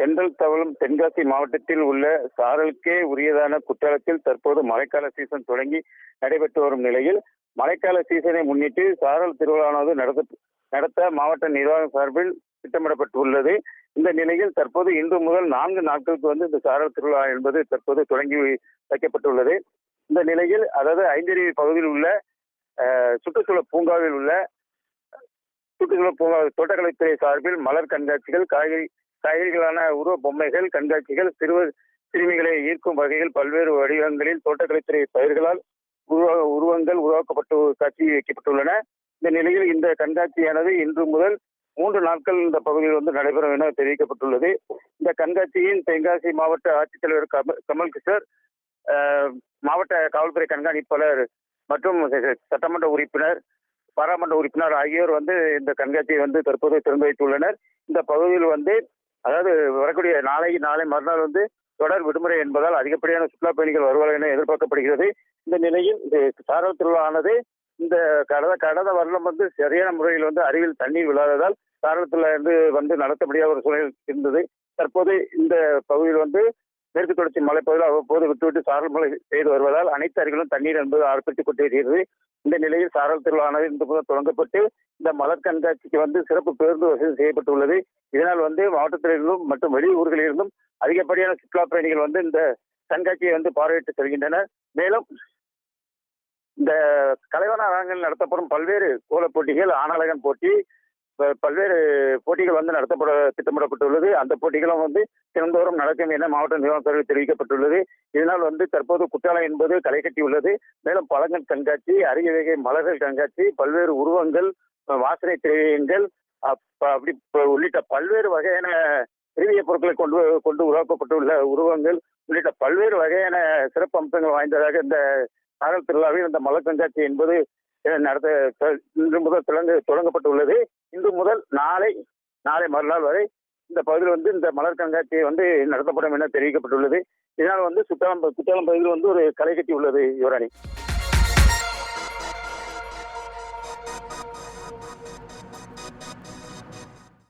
தென்றல் தவழும் தென்காசி மாவட்டத்தில் உள்ள சாரலுக்கே உரியதான குற்றாலத்தில் தற்போது மழைக்கால சீசன் தொடங்கி நடைபெற்று வரும் நிலையில் மழைக்கால சீசனை முன்னிட்டு சாரல் திருவிழாவானது நடத்த நடத்த மாவட்ட நிர்வாகம் சார்பில் திட்டமிடப்பட்டுள்ளது. இந்த நிலையில் தற்போது இன்று முதல் நான்கு நாட்களுக்கு வந்து இந்த சாரல் திருவிழா என்பது தற்போது தொடங்கி வைக்கப்பட்டுள்ளது. இந்த நிலையில் அதாவது ஐந்தருவி பகுதியில் உள்ள சுற்றுச்சூழல் பூங்காவில் உள்ள சுற்றுச்சூழல் பூங்கா தோட்டக்கலைத்துறை சார்பில் மலர் கண்காட்சிகள் காய்கறி காய்கறிகளான உருவ பொம்மைகள் கண்காட்சிகள் சிறுவர் சிறுமிகளை ஈர்க்கும் வகையில் பல்வேறு வடிவங்களில் தோட்டக்கலைத்துறை பயிர்களால் உருவ உருவங்கள் உருவாக்கப்பட்டு காட்சி வைக்கப்பட்டுள்ளன. இந்த நிலையில் இந்த கண்காட்சியானது இன்று முதல் மூன்று நாட்கள் இந்த பகுதியில் வந்து நடைபெறும் என தெரிவிக்கப்பட்டுள்ளது. இந்த கண்காட்சியின் தென்காசி மாவட்ட ஆட்சித்தலைவர் கமல் கமல் கிஷோர் மாவட்ட காவல்துறை கண்காணிப்பாளர் மற்றும் சட்டமன்ற உறுப்பினர் பாராளுமன்ற உறுப்பினர் ஆகியோர் வந்து இந்த கண்காட்சியை வந்து தற்போது திறந்து வைத்துள்ளனர். இந்த பகுதியில் வந்து அதாவது வரக்கூடிய நாளை நாளை மறுநாள் வந்து தொடர் விடுமுறை என்பதால் அதிகப்படியான சுற்றுலா பயணிகள் வருவார்கள் என எதிர்பார்க்கப்படுகிறது. இந்த நிலையில் இந்த சாரல் திருவிழா ஆனது இந்த கடந்த கடந்த வருடம் வந்து சரியான முறையில் வந்து அருகில் தண்ணீர் விழாததால் சாரத்தில் இருந்து வந்து நடத்த முடியாத ஒரு சூழல் இருந்தது. தற்போது இந்த பகுதியில் வந்து மேற்கு தொடர்ச்சி மலைப்பகுதியில் அவ்வப்போது விட்டுவிட்டு சாரல் மழை பெய்து வருவதால் அனைத்து அருகிலும் தண்ணீர் என்பது ஆர்ப்பித்துக் கொண்டிருக்கிறது இந்த நிலையில் சாரல் திருவிழானது இன்று முதல் தொடங்கப்பட்டு இந்த மலர் கண்காட்சிக்கு வந்து சிறப்பு பேருந்து வசதி செய்யப்பட்டுள்ளது. இதனால் வந்து மாவட்டத்திலிருந்தும் மற்றும் வெளியூர்களிலிருந்தும் அதிகப்படியான சுற்றுலா பயணிகள் வந்து இந்த கண்காட்சியை வந்து பார்வையிட்டு செல்கின்றனர். மேலும் இந்த கலைவன அரங்கில் நடத்தப்படும் பல்வேறு கோலப் போட்டிகள் ஆனழகன் போட்டி பல்வேறு போட்டிகள் வந்து நடத்தப்பட திட்டமிடப்பட்டுள்ளது. அந்த போட்டிகளும் வந்து தினந்தோறும் நடக்கும் என மாவட்ட நிர்வாகம் தெரிவிக்கப்பட்டுள்ளது. இதனால் வந்து தற்போது குற்றாலம் என்பது களை கட்டியுள்ளது மேலும் பழங்கள் கண்காட்சி அரிய வகை மலர்கள் கண்காட்சி பல்வேறு உருவங்கள் வாசனை திரவியங்கள் அப்படி உள்ளிட்ட பல்வேறு வகையான திரவிய பொருட்களை கொண்டு கொண்டு உருவாக்கப்பட்டுள்ள உருவங்கள் உள்ளிட்ட பல்வேறு வகையான சிறப்பு அம்சங்கள் வாய்ந்ததாக இந்த நாகல் திருவிழாவில் இந்த மலர் கண்காட்சி என்பது நடத்த இன்று முதல் தொடங்க தொடங்கப்பட்டுள்ளது. இன்று முதல் நாளை நாளை மறுநாள் வரை இந்த பகுதியில் வந்து இந்த மலர் கண்காட்சி வந்து நடத்தப்படும் என தெரிவிக்கப்பட்டுள்ளது. இதனால் வந்து சுற்றாலம் குற்றாலம் பகுதியில் வந்து ஒரு களை கட்டி உள்ளது யுவராணி.